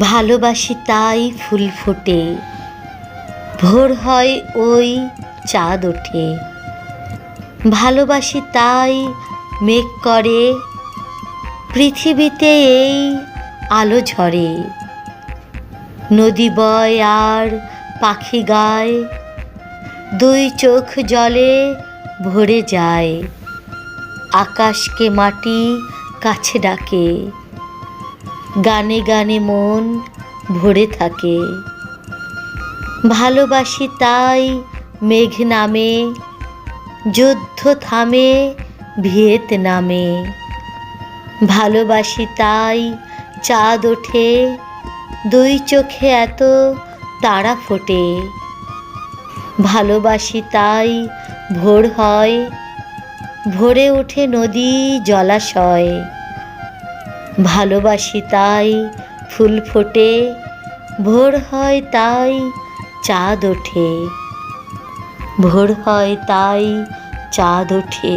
ভালোবাসি তাই ফুল ফোটে। ভোর হয় ওই চাঁদ ওঠে। ভালোবাসি তাই মেঘ করে। পৃথিবীতে এই আলো ঝরে। নদী বয় আর পাখি গায়। দুই চোখ জলে ভরে যায়। আকাশকে মাটি কাছে ডাকে। গানে গানে মন ভরে থাকে। ভালোবাসি তাই মেঘ নামে, যুদ্ধ থামে, ভিয়েত নামে। ভালোবাসি তাই চাঁদ ওঠে, দুই চোখে এত তারা ফোটে। ভালোবাসি তাই ভোর হয়, ভোরে ওঠে নদী জলাশয়। ভালোবাসি তাই ফুল ফোটে ভোর হয় তাই চাঁদ ওঠে। ভোর হয় তাই চাঁদ ওঠে।